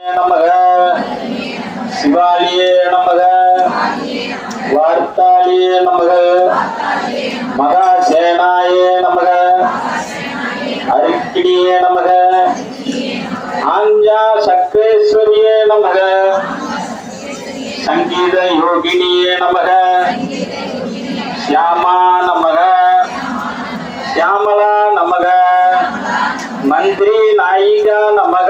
நமக சிவாலியே நமக வார்த்தாலியே நமக மகாசேனாயே நமக அருக்கிடியே நமக ஆஞ்சா சக்கரேஸ்வரியே நமக சங்கீத யோகினியே நமக श्यामा नमः श्यामला नमः मंत्री नायिका नमः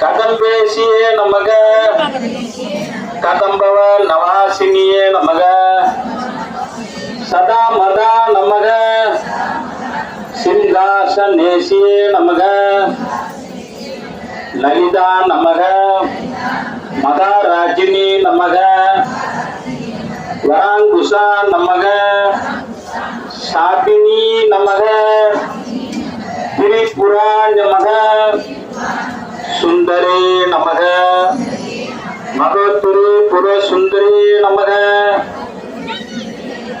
கதம் பேசியே நமக. கதம்பவ நவாசினியே நமக. சதா மதா நமக. சிங்காசனேசியே நமக. லலிதா நமக. மகாராஜினி நமக. வராங்குஷா நமக. சாபினி நமக. திரிபுரா நமக. சுந்தரே நமக. மகோத்துரு புர சுந்தரே நமக.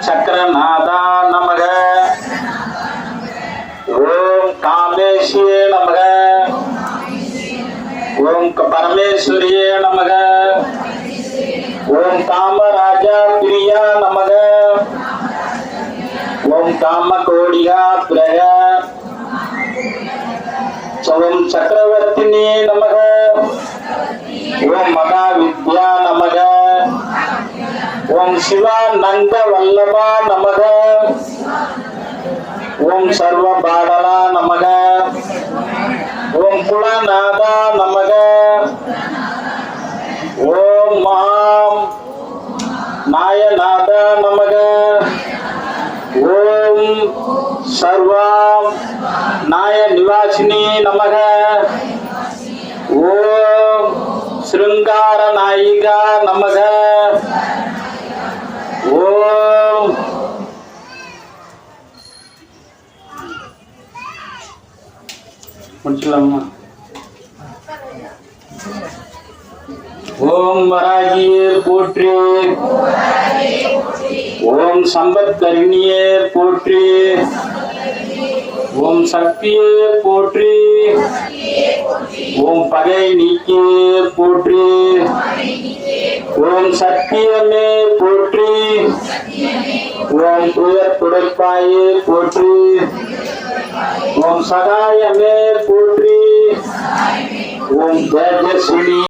சக்கரநாதா நமக. ஓம் காமேஷியே நமக. ஓம் பரமேஸ்வரியே நமக. ஓம் காமராஜா பிரியா நமக. ஓம் காம கோடியா பிரயா ஓம் சக்கரவர்த்தினி நமக. ஓம் மகா வித்யா நமக. ஓம் சிவா நந்த வல்லபா நமக. ஓம் சர்வ பாடலா நமக. ஓம் குலநாதா நமக. ஓம் மாம் நாயநாதா நமக. ஓம் சர்வாம் நாய நிவாசினி நமக. ஓம் சிருங்கார நாயிகா நமக. ஓம். முடிச்சலாமா ஓம் வராகியே போற்றி. ஓம் சம்பத் கருணியே போற்றி. ஓம் சக்தியே போற்றி. ஓம் பகை நீக்கியே போற்றி. ஓம் சத்தியமே போற்றி. ஓம் துயர் துடைப்பாயே போற்றி. ஓம் சகாயமே போற்றி. ஓம் தேஜஸ்வினி